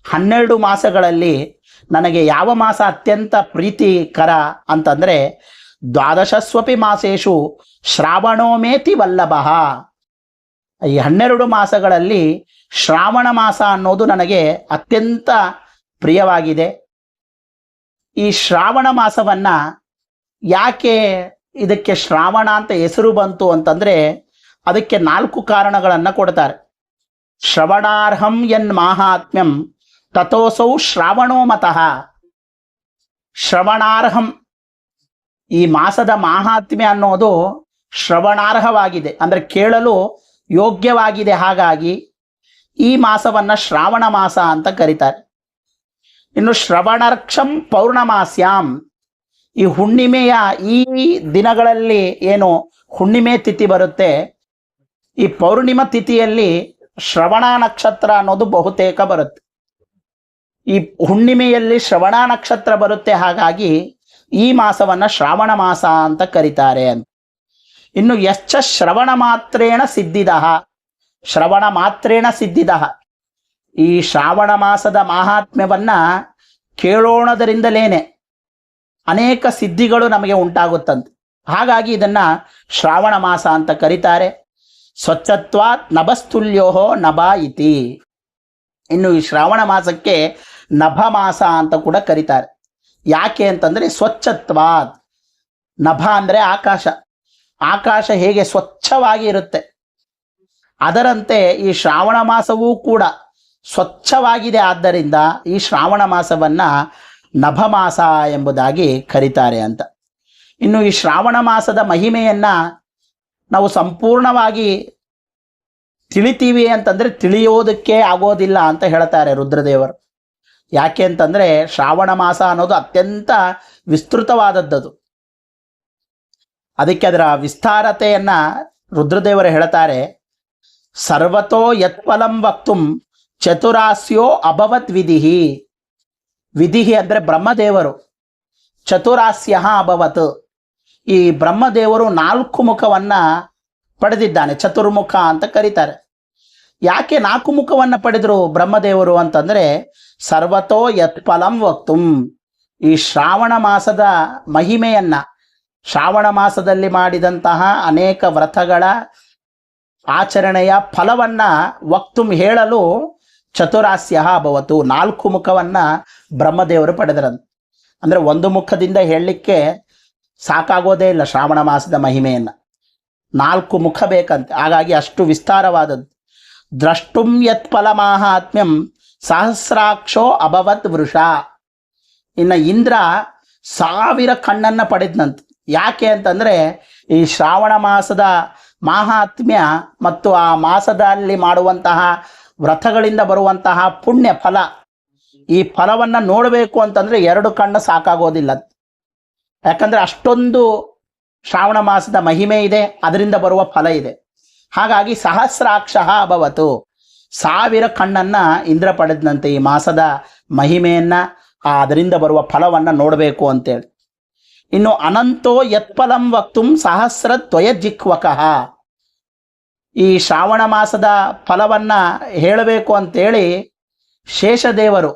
ಹನ್ನೆರಡು ಮಾಸಗಳಲ್ಲಿ ನನಗೆ ಯಾವ ಮಾಸ ಅತ್ಯಂತ ಪ್ರೀತಿಕರ ಅಂತಂದರೆ ದ್ವಾದಶಸ್ವಪಿ ಮಾಸೇಶು ಶ್ರಾವಣೋಮೇತಿ ವಲ್ಲಭ. ಈ ಹನ್ನೆರಡು ಮಾಸಗಳಲ್ಲಿ ಶ್ರಾವಣ ಮಾಸ ಅನ್ನೋದು ನನಗೆ ಅತ್ಯಂತ ಪ್ರಿಯವಾಗಿದೆ. ಈ ಶ್ರಾವಣ ಮಾಸವನ್ನ ಯಾಕೆ ಇದಕ್ಕೆ ಶ್ರಾವಣ ಅಂತ ಹೆಸರು ಬಂತು ಅಂತಂದ್ರೆ ಅದಕ್ಕೆ ನಾಲ್ಕು ಕಾರಣಗಳನ್ನು ಕೊಡ್ತಾರೆ. ಶ್ರವಣಾರ್ಹಂ ಎನ್ ಮಾಹಾತ್ಮ್ಯಂ ತಥೋಸೌ ಶ್ರಾವಣೋ ಮತಃ. ಶ್ರವಣಾರ್ಹಂ ಈ ಮಾಸದ ಮಾಹಾತ್ಮ್ಯ ಅನ್ನೋದು ಶ್ರವಣಾರ್ಹವಾಗಿದೆ. ಅಂದರೆ ಕೇಳಲು ಯೋಗ್ಯವಾಗಿದೆ ಹಾಗಾಗಿ ಈ ಮಾಸವನ್ನು ಶ್ರಾವಣ ಮಾಸ ಅಂತ ಕರೀತಾರೆ. ಇನ್ನು ಶ್ರವಣರ್ಕ್ಷಂ ಪೌರ್ಣಮಾಸ್ಯಾಂ. ಈ ಹುಣ್ಣಿಮೆಯ ಈ ದಿನಗಳಲ್ಲಿ ಏನು ಹುಣ್ಣಿಮೆ ತಿಥಿ ಬರುತ್ತೆ, ಈ ಪೌರ್ಣಿಮ ತಿಥಿಯಲ್ಲಿ ಶ್ರವಣ ನಕ್ಷತ್ರ ಅನ್ನೋದು ಬಹುತೇಕ ಬರುತ್ತೆ. ಈ ಹುಣ್ಣಿಮೆಯಲ್ಲಿ ಶ್ರವಣ ನಕ್ಷತ್ರ ಬರುತ್ತೆ ಹಾಗಾಗಿ ಈ ಮಾಸವನ್ನ ಶ್ರಾವಣ ಮಾಸ ಅಂತ ಕರೀತಾರೆ ಅಂತ. ಇನ್ನು ಯಶ್ಚ ಶ್ರವಣ ಮಾತ್ರೇಣ ಸಿದ್ಧಿದ. ಶ್ರವಣ ಮಾತ್ರೇಣ ಸಿದ್ಧಿದ. ಈ ಶ್ರಾವಣ ಮಾಸದ ಮಾಹಾತ್ಮ್ಯವನ್ನ ಕೇಳೋಣದರಿಂದಲೇನೆ ಅನೇಕ ಸಿದ್ಧಿಗಳು ನಮಗೆ ಉಂಟಾಗುತ್ತಂತೆ. ಹಾಗಾಗಿ ಇದನ್ನ ಶ್ರಾವಣ ಮಾಸ ಅಂತ ಕರೀತಾರೆ. ಸ್ವಚ್ಛತ್ವಾತ್ ನಭಸ್ತುಲ್ಯೋಹೋ ನಭ ಇನ್ನು ಈ ಶ್ರಾವಣ ಮಾಸಕ್ಕೆ ನಭ ಮಾಸ ಅಂತ ಕೂಡ ಕರೀತಾರೆ. ಯಾಕೆ ಅಂತಂದರೆ ಸ್ವಚ್ಛತ್ವ ನಭ ಅಂದರೆ ಆಕಾಶ. ಆಕಾಶ ಹೇಗೆ ಸ್ವಚ್ಛವಾಗಿ ಇರುತ್ತೆ? ಅದರಂತೆ ಈ ಶ್ರಾವಣ ಮಾಸವೂ ಕೂಡ ಸ್ವಚ್ಛವಾಗಿದೆ. ಆದ್ದರಿಂದ ಈ ಶ್ರಾವಣ ಮಾಸವನ್ನ ನಭ ಮಾಸ ಎಂಬುದಾಗಿ ಕರೀತಾರೆ ಅಂತ. ಇನ್ನು ಈ ಶ್ರಾವಣ ಮಾಸದ ಮಹಿಮೆಯನ್ನ ನಾವು ಸಂಪೂರ್ಣವಾಗಿ ತಿಳಿತೀವಿ ಅಂತಂದ್ರೆ ತಿಳಿಯೋದಕ್ಕೆ ಆಗೋದಿಲ್ಲ ಅಂತ ಹೇಳ್ತಾರೆ ರುದ್ರದೇವರು. ಯಾಕೆ ಅಂತಂದರೆ ಶ್ರಾವಣ ಮಾಸ ಅನ್ನೋದು ಅತ್ಯಂತ ವಿಸ್ತೃತವಾದದ್ದದು. ಅದಕ್ಕೆ ಅದರ ವಿಸ್ತಾರತೆಯನ್ನು ರುದ್ರದೇವರು ಹೇಳ್ತಾರೆ, ಸರ್ವತೋ ಯತ್ಫಲಂ ವಕ್ತುಂ ಚತುರಾಸ್ಯೋ ಅಭವತ್ ವಿಧಿಹಿ. ವಿಧಿಹಿ ಅಂದರೆ ಬ್ರಹ್ಮದೇವರು, ಚತುರಾಸ್ಯ ಅಭವತ್. ಈ ಬ್ರಹ್ಮದೇವರು ನಾಲ್ಕು ಮುಖವನ್ನು ಪಡೆದಿದ್ದಾನೆ, ಚತುರ್ಮುಖ ಅಂತ ಕರೀತಾರೆ. ಯಾಕೆ ನಾಲ್ಕು ಮುಖವನ್ನ ಪಡೆದರು ಬ್ರಹ್ಮದೇವರು ಅಂತಂದ್ರೆ ಸರ್ವತೋ ಯತ್ಫಲಂ ವಕ್ತುಂ. ಈ ಶ್ರಾವಣ ಮಾಸದ ಮಹಿಮೆಯನ್ನ, ಶ್ರಾವಣ ಮಾಸದಲ್ಲಿ ಮಾಡಿದಂತಹ ಅನೇಕ ವ್ರತಗಳ ಆಚರಣೆಯ ಫಲವನ್ನ ವಕ್ತುಂ ಹೇಳಲು ಚತುರಾಸ್ಯ ಅಭವತು ನಾಲ್ಕು ಮುಖವನ್ನ ಬ್ರಹ್ಮದೇವರು ಪಡೆದರಂತ. ಅಂದ್ರೆ ಒಂದು ಮುಖದಿಂದ ಹೇಳಲಿಕ್ಕೆ ಸಾಕಾಗೋದೇ ಇಲ್ಲ ಶ್ರಾವಣ ಮಾಸದ ಮಹಿಮೆಯನ್ನ. ನಾಲ್ಕು ಮುಖ ಬೇಕಂತೆ. ಹಾಗಾಗಿ ಅಷ್ಟು ವಿಸ್ತಾರವಾದದ್ದು. ದ್ರಷ್ಟುಂ ಯತ್ ಫಲ ಮಾಹಾತ್ಮ್ಯಂ ಸಹಸ್ರಾಕ್ಷೋ ಅಭವತ್ ವೃಷ. ಇನ್ನು ಇಂದ್ರ ಸಾವಿರ ಕಣ್ಣನ್ನ ಪಡೆದನಂತೆ. ಯಾಕೆ ಅಂತಂದ್ರೆ ಈ ಶ್ರಾವಣ ಮಾಸದ ಮಾಹಾತ್ಮ್ಯ ಮತ್ತು ಆ ಮಾಸದಲ್ಲಿ ಮಾಡುವಂತಹ ವ್ರತಗಳಿಂದ ಬರುವಂತಹ ಪುಣ್ಯ ಫಲ. ಈ ಫಲವನ್ನ ನೋಡಬೇಕು ಅಂತಂದ್ರೆ ಎರಡು ಕಣ್ಣು ಸಾಕಾಗೋದಿಲ್ಲ. ಯಾಕಂದ್ರೆ ಅಷ್ಟೊಂದು ಶ್ರಾವಣ ಮಾಸದ ಮಹಿಮೆ ಇದೆ, ಅದರಿಂದ ಬರುವ ಫಲ ಇದೆ. ಹಾಗಾಗಿ ಸಹಸ್ರಾಕ್ಷ ಅಭವತು ಸಾವಿರ ಕಣ್ಣನ್ನ ಇಂದ್ರ ಪಡೆದಂತೆ ಈ ಮಾಸದ ಮಹಿಮೆಯನ್ನ ಅದರಿಂದ ಬರುವ ಫಲವನ್ನ ನೋಡಬೇಕು ಅಂತೇಳಿ. ಇನ್ನು ಅನಂತೋ ಯತ್ಫಲಂ ವಕ್ತುಂ ಸಹಸ್ರ ತ್ವಯಜಿಕ್ವಕಃ ಈ ಶ್ರಾವಣ ಮಾಸದ ಫಲವನ್ನ ಹೇಳಬೇಕು ಅಂತೇಳಿ ಶೇಷದೇವರು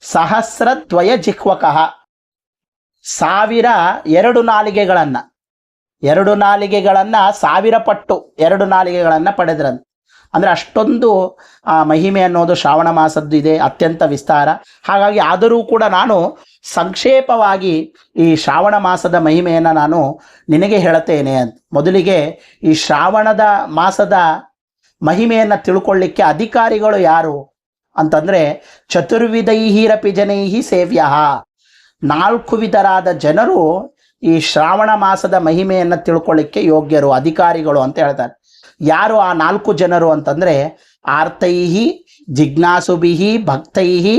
ಸಹಸ್ರ ತ್ವಯ ಜಿಕ್ವಕಃ. ಸಾವಿರ ಎರಡು ನಾಲಿಗೆಗಳನ್ನ. ಎರಡು ನಾಲಿಗೆಗಳನ್ನು ಸಾವಿರ ಪಟ್ಟು ಎರಡು ನಾಲಿಗೆಗಳನ್ನು ಪಡೆದ್ರಂತ. ಅಂದ್ರೆ ಅಷ್ಟೊಂದು ಮಹಿಮೆ ಅನ್ನೋದು ಶ್ರಾವಣ ಮಾಸದ್ದು ಇದೆ, ಅತ್ಯಂತ ವಿಸ್ತಾರ. ಹಾಗಾಗಿ ಆದರೂ ಕೂಡ ನಾನು ಸಂಕ್ಷೇಪವಾಗಿ ಈ ಶ್ರಾವಣ ಮಾಸದ ಮಹಿಮೆಯನ್ನು ನಾನು ನಿನಗೆ ಹೇಳುತ್ತೇನೆ ಅಂತ. ಮೊದಲಿಗೆ ಈ ಶ್ರಾವಣದ ಮಾಸದ ಮಹಿಮೆಯನ್ನು ತಿಳ್ಕೊಳ್ಳಿಕ್ಕೆ ಅಧಿಕಾರಿಗಳು ಯಾರು ಅಂತಂದ್ರೆ ಚತುರ್ವಿಧೈಹಿರಪಿ ಜನೈಹಿ ಸೇವ್ಯ ನಾಲ್ಕು ವಿಧರಾದ ಜನರು ಈ ಶ್ರಾವಣ ಮಾಸದ ಮಹಿಮೆಯನ್ನು ತಿಳ್ಕೊಳ್ಳಿಕ್ಕೆ ಯೋಗ್ಯರು, ಅಧಿಕಾರಿಗಳು ಅಂತ ಹೇಳ್ತಾರೆ. ಯಾರು ಆ ನಾಲ್ಕು ಜನರು ಅಂತಂದ್ರೆ ಆರ್ತೈಹಿ ಜಿಜ್ಞಾಸುಭಿಹಿ ಭಕ್ತೈಹಿ,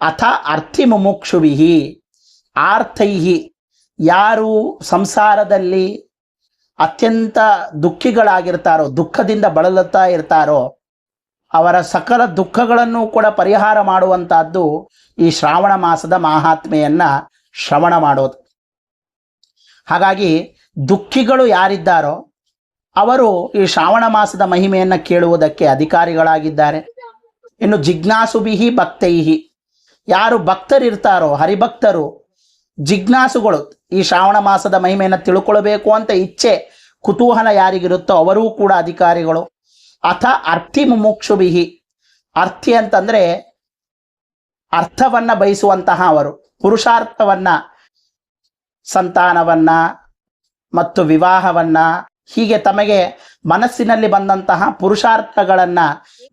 ಅಥ ಅರ್ಥಿ ಮುಮುಕ್ಷುಭಿಹಿ ಆರ್ಥೈಹಿ ಯಾರು ಸಂಸಾರದಲ್ಲಿ ಅತ್ಯಂತ ದುಃಖಿಗಳಾಗಿರ್ತಾರೋ, ದುಃಖದಿಂದ ಬಳಲುತ್ತಾ ಇರ್ತಾರೋ, ಅವರ ಸಕಲ ದುಃಖಗಳನ್ನು ಕೂಡ ಪರಿಹಾರ ಮಾಡುವಂತಹದ್ದು ಈ ಶ್ರಾವಣ ಮಾಸದ ಮಾಹಾತ್ಮೆಯನ್ನ ಶ್ರವಣ ಮಾಡೋದು. ಹಾಗಾಗಿ ದುಃಖಿಗಳು ಯಾರಿದ್ದಾರೋ ಅವರು ಈ ಶ್ರಾವಣ ಮಾಸದ ಮಹಿಮೆಯನ್ನ ಕೇಳುವುದಕ್ಕೆ ಅಧಿಕಾರಿಗಳಾಗಿದ್ದಾರೆ. ಇನ್ನು ಜಿಜ್ಞಾಸುಬಿಹಿ ಭಕ್ತೈಹಿ. ಯಾರು ಭಕ್ತರಿರ್ತಾರೋ, ಹರಿಭಕ್ತರು, ಜಿಜ್ಞಾಸುಗಳು ಈ ಶ್ರಾವಣ ಮಾಸದ ಮಹಿಮೆಯನ್ನು ತಿಳ್ಕೊಳ್ಬೇಕು ಅಂತ ಇಚ್ಛೆ, ಕುತೂಹಲ ಯಾರಿಗಿರುತ್ತೋ ಅವರೂ ಕೂಡ ಅಧಿಕಾರಿಗಳು. ಅಥ ಅರ್ಥಿ ಮುಮುಕ್ಷುಬಿಹಿ ಅರ್ಥಿ ಅಂತಂದ್ರೆ ಅರ್ಥವನ್ನ ಬಯಸುವಂತಹ ಅವರು, ಪುರುಷಾರ್ಥವನ್ನ ಸಂತಾನವನ್ನ ಮತ್ತು ವಿವಾಹವನ್ನ ಹೀಗೆ ತಮಗೆ ಮನಸ್ಸಿನಲ್ಲಿ ಬಂದಂತಹ ಪುರುಷಾರ್ಥಗಳನ್ನ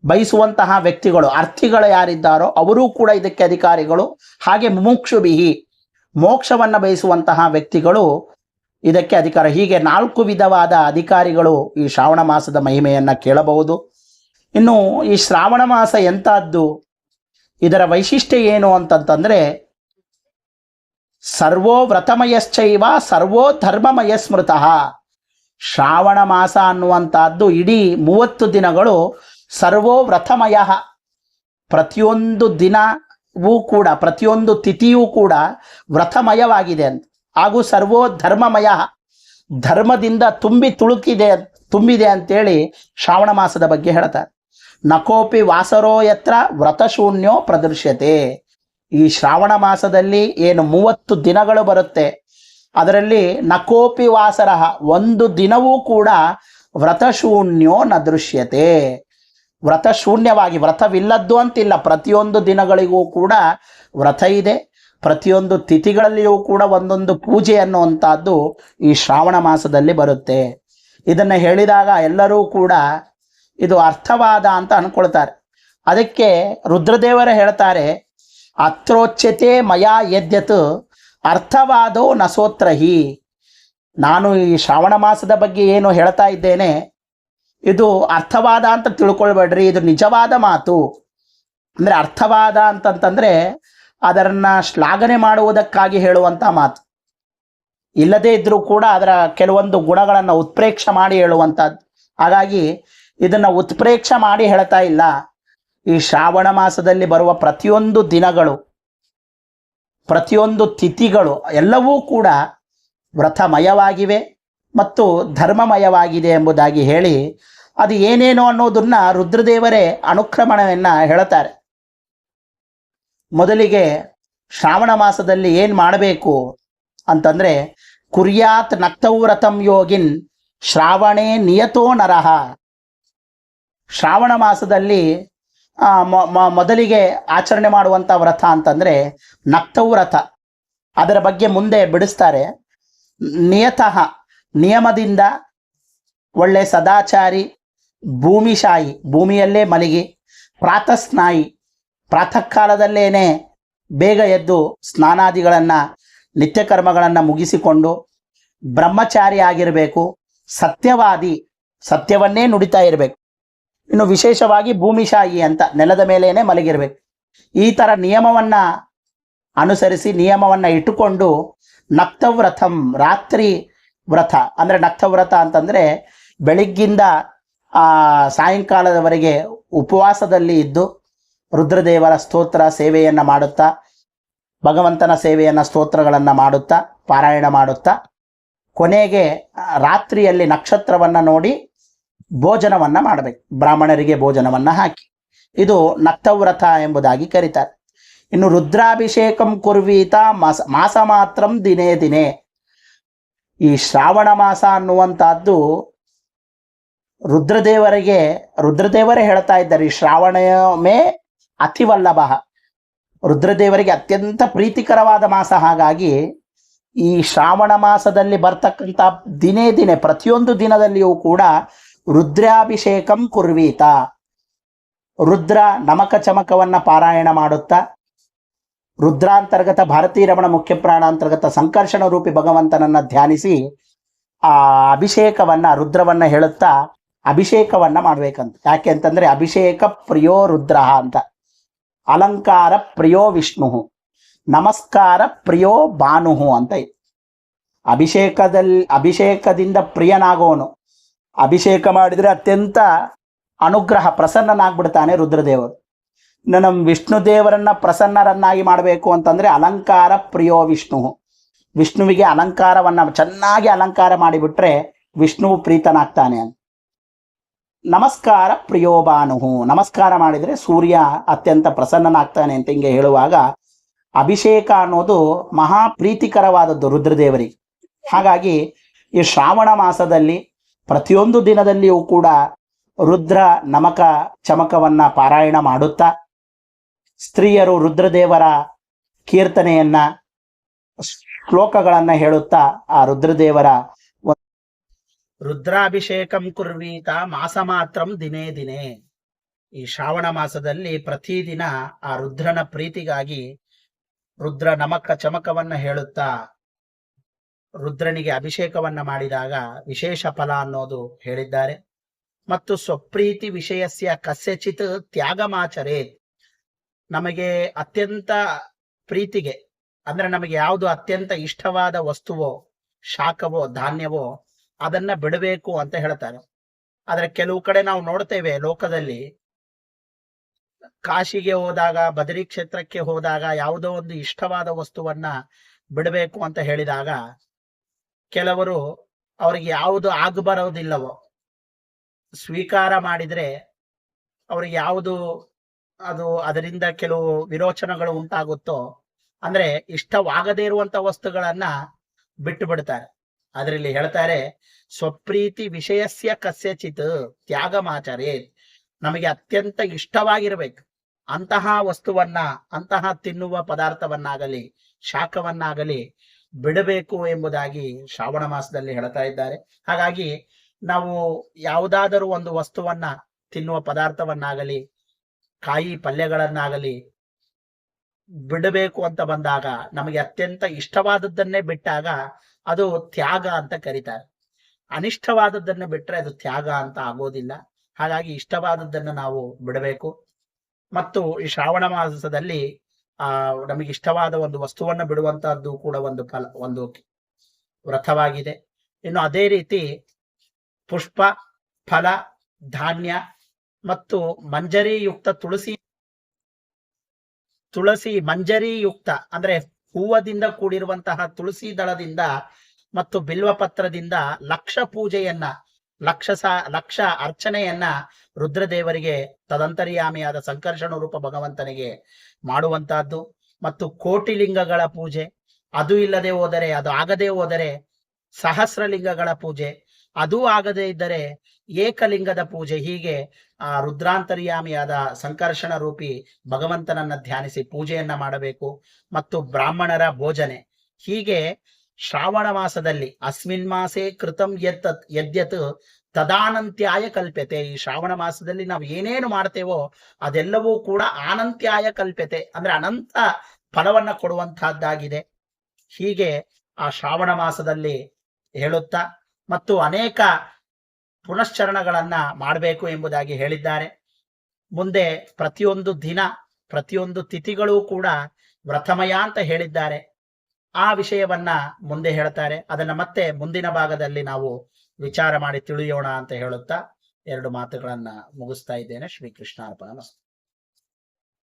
ಬಯಸುವಂತಹ ವ್ಯಕ್ತಿಗಳು, ಅರ್ಥಿಗಳು ಯಾರಿದ್ದಾರೋ ಅವರೂ ಕೂಡ ಇದಕ್ಕೆ ಅಧಿಕಾರಿಗಳು. ಹಾಗೆ ಮುಮುಕ್ಷುಬಿಹಿ ಮೋಕ್ಷವನ್ನ ಬಯಸುವಂತಹ ವ್ಯಕ್ತಿಗಳು ಇದಕ್ಕೆ ಅಧಿಕಾರ. ಹೀಗೆ ನಾಲ್ಕು ವಿಧವಾದ ಅಧಿಕಾರಿಗಳು ಈ ಶ್ರಾವಣ ಮಾಸದ ಮಹಿಮೆಯನ್ನ ಕೇಳಬಹುದು. ಇನ್ನು ಈ ಶ್ರಾವಣ ಮಾಸ ಎಂತಹದ್ದು ಇದರ ವೈಶಿಷ್ಟ್ಯ ಏನು ಅಂತಂತಂದ್ರೆ ಸರ್ವೋ ವ್ರತಮಯಶ್ಚೈವ ಸರ್ವೋ ಧರ್ಮಮಯ ಸ್ಮೃತಃ ಶ್ರಾವಣ ಮಾಸ ಅನ್ನುವಂತಹದ್ದು ಇಡೀ ಮೂವತ್ತು ದಿನಗಳು ಸರ್ವೋ ವ್ರತಮಯ. ಪ್ರತಿಯೊಂದು ದಿನವೂ ಕೂಡ, ಪ್ರತಿಯೊಂದು ತಿಥಿಯೂ ಕೂಡ ವ್ರತಮಯವಾಗಿದೆ ಅಂತ. ಹಾಗೂ ಸರ್ವೋ ಧರ್ಮಮಯ. ಧರ್ಮದಿಂದ ತುಂಬಿ ತುಳುಕಿದೆ, ತುಂಬಿದೆ ಅಂತೇಳಿ ಶ್ರಾವಣ ಮಾಸದ ಬಗ್ಗೆ ಹೇಳ್ತಾರೆ. ನಕೋಪಿ ವಾಸರೋ ಯತ್ರ ವ್ರತಶೂನ್ಯೋ ಪ್ರದರ್ಶ್ಯತೆ. ಈ ಶ್ರಾವಣ ಮಾಸದಲ್ಲಿ ಏನು ಮೂವತ್ತು ದಿನಗಳು ಬರುತ್ತೆ. ಅದರಲ್ಲಿ ನಕೋಪಿ ವಾಸರ ಒಂದು ದಿನವೂ ಕೂಡ ವ್ರತಶೂನ್ಯೋ ನ ದೃಶ್ಯತೆ. ವ್ರತ ಶೂನ್ಯವಾಗಿ ವ್ರತವಿಲ್ಲದ್ದು ಅಂತಿಲ್ಲ. ಪ್ರತಿಯೊಂದು ದಿನಗಳಿಗೂ ಕೂಡ ವ್ರತ ಇದೆ. ಪ್ರತಿಯೊಂದು ತಿಥಿಗಳಲ್ಲಿಯೂ ಕೂಡ ಒಂದೊಂದು ಪೂಜೆ ಅನ್ನುವಂಥದ್ದು ಈ ಶ್ರಾವಣ ಮಾಸದಲ್ಲಿ ಬರುತ್ತೆ. ಇದನ್ನು ಹೇಳಿದಾಗ ಎಲ್ಲರೂ ಕೂಡ ಇದು ಅರ್ಥವಾದ ಅಂತ ಅನ್ಕೊಳ್ತಾರೆ. ಅದಕ್ಕೆ ರುದ್ರದೇವರ ಹೇಳ್ತಾರೆ ಅತ್ರೋಚ್ಯತೆ ಮಯಾ ಎದ್ಯತ್ ಅರ್ಥವಾದೋ ನಸೋತ್ರಹಿ. ನಾನು ಈ ಶ್ರಾವಣ ಮಾಸದ ಬಗ್ಗೆ ಏನು ಹೇಳ್ತಾ ಇದ್ದೇನೆ, ಇದು ಅರ್ಥವಾದ ಅಂತ ತಿಳ್ಕೊಳ್ಬೇಡ್ರಿ, ಇದು ನಿಜವಾದ ಮಾತು. ಅಂದರೆ ಅರ್ಥವಾದ ಅಂತಂತಂದರೆ ಅದರನ್ನ ಶ್ಲಾಘನೆ ಮಾಡುವುದಕ್ಕಾಗಿ ಹೇಳುವಂಥ ಮಾತು. ಇಲ್ಲದೇ ಇದ್ದರೂ ಕೂಡ ಅದರ ಕೆಲವೊಂದು ಗುಣಗಳನ್ನು ಉತ್ಪ್ರೇಕ್ಷ ಮಾಡಿ ಹೇಳುವಂಥದ್ದು ಹಾಗಾಗಿ ಇದನ್ನು ಉತ್ಪ್ರೇಕ್ಷ ಮಾಡಿ ಹೇಳ್ತಾ ಇಲ್ಲ. ಈ ಶ್ರಾವಣ ಮಾಸದಲ್ಲಿ ಬರುವ ಪ್ರತಿಯೊಂದು ದಿನಗಳು, ಪ್ರತಿಯೊಂದು ತಿಥಿಗಳು ಎಲ್ಲವೂ ಕೂಡ ವ್ರತಮಯವಾಗಿವೆ ಮತ್ತು ಧರ್ಮಮಯವಾಗಿದೆ ಎಂಬುದಾಗಿ ಹೇಳಿ ಅದು ಏನೇನು ಅನ್ನೋದನ್ನ ರುದ್ರದೇವರೇ ಅನುಕ್ರಮಣವನ್ನು ಹೇಳ್ತಾರೆ ಮೊದಲಿಗೆ ಶ್ರಾವಣ ಮಾಸದಲ್ಲಿ ಏನು ಮಾಡಬೇಕು ಅಂತಂದರೆ, ಕುರ್ಯಾತ್ ನಕ್ತವ್ರತಂ ಯೋಗಿನ್ ಶ್ರಾವಣೇ ನಿಯತೋ ನರಹ ಶ್ರಾವಣ ಮಾಸದಲ್ಲಿ ಮೊದಲಿಗೆ ಆಚರಣೆ ಮಾಡುವಂಥ ವ್ರತ ನಕ್ತವು ನಕ್ತವ್ರತ ಅದರ ಬಗ್ಗೆ ಮುಂದೆ ಬಿಡಿಸ್ತಾರೆ. ನಿಯತಃ, ನಿಯಮದಿಂದ ಒಳ್ಳೆ ಸದಾಚಾರಿ, ಭೂಮಿಶಾಯಿ, ಭೂಮಿಯಲ್ಲೇ ಮಲಗಿ, ಪ್ರಾತಸ್ನಾಯಿ ಪ್ರಾತಃ ಕಾಲದಲ್ಲೇನೆ ಬೇಗ ಎದ್ದು ಸ್ನಾನಾದಿಗಳನ್ನು ನಿತ್ಯ ಕರ್ಮಗಳನ್ನು ಮುಗಿಸಿಕೊಂಡು ಬ್ರಹ್ಮಚಾರಿ ಆಗಿರಬೇಕು, ಸತ್ಯವಾದಿ, ಸತ್ಯವನ್ನೇ ನುಡಿತಾ ಇರಬೇಕು. ಇನ್ನು ವಿಶೇಷವಾಗಿ ಭೂಮಿಶಾಹಿ ಅಂತ ನೆಲದ ಮೇಲೇನೆ ಮಲಗಿರ್ಬೇಕು. ಈ ತರ ನಿಯಮವನ್ನ ಅನುಸರಿಸಿ ನಿಯಮವನ್ನ ಇಟ್ಟುಕೊಂಡು ನಕ್ತವ್ರತಂ ರಾತ್ರಿ ವ್ರತ, ಅಂದ್ರೆ ನಕ್ತವ್ರತ ಅಂತಂದ್ರೆ ಬೆಳಿಗ್ಗಿಂದ, ಆ, ಸಾಯಂಕಾಲದವರೆಗೆ ಉಪವಾಸದಲ್ಲಿ ಇದ್ದು ರುದ್ರದೇವರ ಸ್ತೋತ್ರ ಸೇವೆಯನ್ನ ಮಾಡುತ್ತಾ, ಭಗವಂತನ ಸೇವೆಯನ್ನ ಸ್ತೋತ್ರಗಳನ್ನ ಮಾಡುತ್ತಾ, ಪಾರಾಯಣ ಮಾಡುತ್ತಾ, ಕೊನೆಗೆ ರಾತ್ರಿಯಲ್ಲಿ ನಕ್ಷತ್ರವನ್ನ ನೋಡಿ ಭೋಜನವನ್ನ ಮಾಡಬೇಕು. ಬ್ರಾಹ್ಮಣರಿಗೆ ಭೋಜನವನ್ನ ಹಾಕಿ. ಇದು ನಕ್ತವ್ರತ ಎಂಬುದಾಗಿ ಕರೀತಾರೆ. ಇನ್ನು ರುದ್ರಾಭಿಷೇಕಂ ಕುರ್ವೀತ ಮಾಸ ಮಾಸ ಮಾತ್ರ ದಿನೇ ದಿನೇ. ಈ ಶ್ರಾವಣ ಮಾಸ ಅನ್ನುವಂತಹದ್ದು ರುದ್ರದೇವರಿಗೆ, ರುದ್ರದೇವರೇ ಹೇಳ್ತಾ ಇದ್ದಾರೆ, ಈ ಶ್ರಾವಣಮೇ ಅತಿವಲ್ಲಭ. ರುದ್ರದೇವರಿಗೆ ಅತ್ಯಂತ ಪ್ರೀತಿಕರವಾದ ಮಾಸ. ಹಾಗಾಗಿ ಈ ಶ್ರಾವಣ ಮಾಸದಲ್ಲಿ ಬರ್ತಕ್ಕಂಥ ದಿನೇ ದಿನೇ, ಪ್ರತಿಯೊಂದು ದಿನದಲ್ಲಿಯೂ ಕೂಡ ರುದ್ರಾಭಿಷೇಕಂ ಕುರ್ವೀತ. ರುದ್ರ ನಮಕ ಚಮಕವನ್ನ ಪಾರಾಯಣ ಮಾಡುತ್ತಾ. ರುದ್ರಾಂತರ್ಗತ ಭಾರತೀ ರಮಣ ಮುಖ್ಯ ಪ್ರಾಣಾಂತರ್ಗತ ಸಂಕರ್ಷಣ ರೂಪಿ ಭಗವಂತನನ್ನ ಧ್ಯಾನಿಸಿ ಆ ಅಭಿಷೇಕವನ್ನ, ರುದ್ರವನ್ನ ಹೇಳುತ್ತಾ ಅಭಿಷೇಕವನ್ನ ಮಾಡ್ಬೇಕಂತ. ಯಾಕೆ ಅಂತಂದ್ರೆ ಅಭಿಷೇಕ ಪ್ರಿಯೋ ರುದ್ರ ಅಂತ. ಅಲಂಕಾರ ಪ್ರಿಯೋ ವಿಷ್ಣು. ನಮಸ್ಕಾರ ಪ್ರಿಯೋ ಭಾನುಹು ಅಂತ ಅಭಿಷೇಕದಲ್ಲಿ ಅಭಿಷೇಕದಿಂದ ಪ್ರಿಯನಾಗೋನು. ಅಭಿಷೇಕ ಮಾಡಿದರೆ ಅತ್ಯಂತ ಅನುಗ್ರಹ ಪ್ರಸನ್ನನಾಗ್ಬಿಡ್ತಾನೆ ರುದ್ರದೇವರು. ನಮ್ಮ ವಿಷ್ಣು ದೇವರನ್ನ ಪ್ರಸನ್ನರನ್ನಾಗಿ ಮಾಡಬೇಕು ಅಂತಂದ್ರೆ ಅಲಂಕಾರ ಪ್ರಿಯೋ ವಿಷ್ಣು. ವಿಷ್ಣುವಿಗೆ ಅಲಂಕಾರವನ್ನ ಚೆನ್ನಾಗಿ ಅಲಂಕಾರ ಮಾಡಿಬಿಟ್ರೆ ವಿಷ್ಣುವು ಪ್ರೀತನಾಗ್ತಾನೆ ಅಂತ. ನಮಸ್ಕಾರ ಪ್ರಿಯೋಬಾನುಹು ನಮಸ್ಕಾರ ಮಾಡಿದರೆ ಸೂರ್ಯ ಅತ್ಯಂತ ಪ್ರಸನ್ನನಾಗ್ತಾನೆ ಅಂತ ಹಿಂಗೆ ಹೇಳುವಾಗ ಅಭಿಷೇಕ ಅನ್ನೋದು ಮಹಾ ಪ್ರೀತಿಕರವಾದದ್ದು ರುದ್ರದೇವರಿಗೆ. ಹಾಗಾಗಿ ಈ ಶ್ರಾವಣ ಮಾಸದಲ್ಲಿ ಪ್ರತಿಯೊಂದು ದಿನದಲ್ಲಿಯೂ ಕೂಡ ರುದ್ರ ನಮಕ ಚಮಕವನ್ನ ಪಾರಾಯಣ ಮಾಡುತ್ತಾ ಸ್ತ್ರೀಯರು ರುದ್ರದೇವರ ಕೀರ್ತನೆಯನ್ನ, ಶ್ಲೋಕಗಳನ್ನ ಹೇಳುತ್ತಾ ಆ ರುದ್ರದೇವರ ರುದ್ರಾಭಿಷೇಕಂ ಕುರ್ವೀತ ಮಾಸ ಮಾತ್ರಂ ದಿನೇ ದಿನೇ. ಈ ಶ್ರಾವಣ ಮಾಸದಲ್ಲಿ ಪ್ರತಿದಿನ ಆ ರುದ್ರನ ಪ್ರೀತಿಗಾಗಿ ರುದ್ರ ನಮಕ ಚಮಕವನ್ನ ಹೇಳುತ್ತಾ ರುದ್ರನಿಗೆ ಅಭಿಷೇಕವನ್ನ ಮಾಡಿದಾಗ ವಿಶೇಷ ಫಲ ಅನ್ನೋದು ಹೇಳಿದ್ದಾರೆ. ಮತ್ತು ಸ್ವಪ್ರೀತಿ ವಿಷಯಸ್ಯ ಕಸ್ಯಚಿತ್ ತ್ಯಾಗಮಾಚರೇ. ನಮಗೆ ಅತ್ಯಂತ ಪ್ರೀತಿಗೆ, ಅಂದ್ರೆ ನಮಗೆ ಯಾವುದು ಅತ್ಯಂತ ಇಷ್ಟವಾದ ವಸ್ತುವೋ, ಶಾಖವೋ, ಧಾನ್ಯವೋ, ಅದನ್ನ ಬಿಡಬೇಕು ಅಂತ ಹೇಳ್ತಾರೆ. ಆದ್ರೆ ಕೆಲವು ಕಡೆ ನಾವು ನೋಡ್ತೇವೆ ಲೋಕದಲ್ಲಿ, ಕಾಶಿಗೆ ಹೋದಾಗ, ಬದರಿ ಕ್ಷೇತ್ರಕ್ಕೆ ಹೋದಾಗ ಯಾವುದೋ ಒಂದು ಇಷ್ಟವಾದ ವಸ್ತುವನ್ನ ಬಿಡಬೇಕು ಅಂತ ಹೇಳಿದಾಗ ಕೆಲವರು ಅವರಿಗೆ ಯಾವುದು ಆಗಬರೋದಿಲ್ಲವೋ, ಸ್ವೀಕಾರ ಮಾಡಿದರೆ ಅವ್ರಿಗೆ ಯಾವುದು ಅದು ಅದರಿಂದ ಕೆಲವು ವಿರೋಚನಗಳು ಉಂಟಾಗುತ್ತೋ, ಅಂದ್ರೆ ಇಷ್ಟವಾಗದೇ ಇರುವಂತ ವಸ್ತುಗಳನ್ನ ಬಿಟ್ಟು ಬಿಡ್ತಾರೆ ಅದರಲ್ಲಿ ಹೇಳ್ತಾರೆ, ಸ್ವಪ್ರೀತಿ ವಿಷಯಸ್ಯ ಕಸ್ಯಚಿತ್ ತ್ಯಾಗಮಾಚರೇ ನಮಗೆ ಅತ್ಯಂತ ಇಷ್ಟವಾಗಿರ್ಬೇಕು. ಅಂತಹ ವಸ್ತುವನ್ನ, ಅಂತಹ ತಿನ್ನುವ ಪದಾರ್ಥವನ್ನಾಗಲಿ, ಶಾಖವನ್ನಾಗಲಿ ಬಿಡಬೇಕು ಎಂಬುದಾಗಿ ಶ್ರಾವಣ ಮಾಸದಲ್ಲಿ ಹೇಳ್ತಾ ಇದ್ದಾರೆ. ಹಾಗಾಗಿ ನಾವು ಯಾವುದಾದರೂ ಒಂದು ವಸ್ತುವನ್ನ ತಿನ್ನುವ ಪದಾರ್ಥವನ್ನಾಗಲಿ, ಕಾಯಿ ಪಲ್ಯಗಳನ್ನಾಗಲಿ ಬಿಡಬೇಕು ಅಂತ ಬಂದಾಗ ನಮಗೆ ಅತ್ಯಂತ ಇಷ್ಟವಾದದ್ದನ್ನೇ ಬಿಟ್ಟಾಗ ಅದು ತ್ಯಾಗ ಅಂತ ಕರೀತಾರೆ. ಅನಿಷ್ಟವಾದದ್ದನ್ನು ಬಿಟ್ರೆ ಅದು ತ್ಯಾಗ ಅಂತ ಆಗೋದಿಲ್ಲ. ಹಾಗಾಗಿ ಇಷ್ಟವಾದದ್ದನ್ನು ನಾವು ಬಿಡಬೇಕು. ಮತ್ತು ಈ ಶ್ರಾವಣ ಮಾಸದಲ್ಲಿ ಆ, ನಮಗೆ ಇಷ್ಟವಾದ ಒಂದು ವಸ್ತುವನ್ನ ಬಿಡುವಂತಹದ್ದು ಕೂಡ ಒಂದು ಫಲ, ಒಂದು ವ್ರತವಾಗಿದೆ. ಇನ್ನು ಅದೇ ರೀತಿ ಪುಷ್ಪ, ಫಲ, ಧಾನ್ಯ ಮತ್ತು ಮಂಜರಿಯುಕ್ತ ತುಳಸಿ ತುಳಸಿ ಮಂಜರಿಯುಕ್ತ ಅಂದ್ರೆ ಹೂವದಿಂದ ಕೂಡಿರುವಂತಹ ತುಳಸಿ ದಳದಿಂದ ಮತ್ತು ಬಿಲ್ವ ಪತ್ರದಿಂದ ಲಕ್ಷ ಪೂಜೆಯನ್ನ ಲಕ್ಷ ಲಕ್ಷ ಅರ್ಚನೆಯನ್ನ ರುದ್ರದೇವರಿಗೆ ತದಂತರ್ಯಾಮಿಯಾದ ಸಂಕರ್ಷಣ ರೂಪ ಭಗವಂತನಿಗೆ ಮಾಡುವಂತಹದ್ದು. ಮತ್ತು ಕೋಟಿಲಿಂಗಗಳ ಪೂಜೆ, ಅದು ಇಲ್ಲದೆ ಹೋದರೆ, ಅದು ಆಗದೆ ಹೋದರೆ ಸಹಸ್ರಲಿಂಗಗಳ ಪೂಜೆ, ಅದು ಆಗದೇ ಇದ್ದರೆ ಏಕಲಿಂಗದ ಪೂಜೆ. ಹೀಗೆ, ಆ, ರುದ್ರಾಂತರ್ಯಾಮಿಯಾದ ಸಂಕರ್ಷಣ ರೂಪಿ ಭಗವಂತನನ್ನ ಧ್ಯಾನಿಸಿ ಪೂಜೆಯನ್ನ ಮಾಡಬೇಕು. ಮತ್ತು ಬ್ರಾಹ್ಮಣರ ಭೋಜನೆ. ಹೀಗೆ ಶ್ರಾವಣ ಮಾಸದಲ್ಲಿ ಅಸ್ಮಿನ್ ಮಾಸೆ ಕೃತಂ ಎತ್ತ ಯದ್ಯತ್ ತದಾನಂತ್ಯಾಯ ಕಲ್ಪ್ಯತೆ. ಈ ಶ್ರಾವಣ ಮಾಸದಲ್ಲಿ ನಾವು ಏನೇನು ಮಾಡ್ತೇವೋ ಅದೆಲ್ಲವೂ ಕೂಡ ಆನಂತ್ಯಾಯ ಕಲ್ಪ್ಯತೆ, ಅಂದ್ರೆ ಅನಂತ ಫಲವನ್ನ ಕೊಡುವಂತಹದ್ದಾಗಿದೆ ಹೀಗೆ ಆ ಶ್ರಾವಣ ಮಾಸದಲ್ಲಿ ಹೇಳುತ್ತಾ, ಮತ್ತು ಅನೇಕ ಪುನಶ್ಚರಣಗಳನ್ನ ಮಾಡಬೇಕು ಎಂಬುದಾಗಿ ಹೇಳಿದ್ದಾರೆ. ಮುಂದೆ ಪ್ರತಿಯೊಂದು ದಿನ, ಪ್ರತಿಯೊಂದು ತಿಥಿಗಳೂ ಕೂಡ ವ್ರತಮಯ ಅಂತ ಹೇಳಿದ್ದಾರೆ. ಆ ವಿಷಯವನ್ನ ಮುಂದೆ ಹೇಳ್ತಾರೆ. ಅದನ್ನ ಮತ್ತೆ ಮುಂದಿನ ಭಾಗದಲ್ಲಿ ನಾವು ವಿಚಾರ ಮಾಡಿ ತಿಳಿಯೋಣ ಅಂತ ಹೇಳುತ್ತಾ ಎರಡು ಮಾತುಗಳನ್ನ ಮುಗಿಸ್ತಾ ಇದ್ದೇನೆ. ಶ್ರೀಕೃಷ್ಣ ಅರ್ಪಣ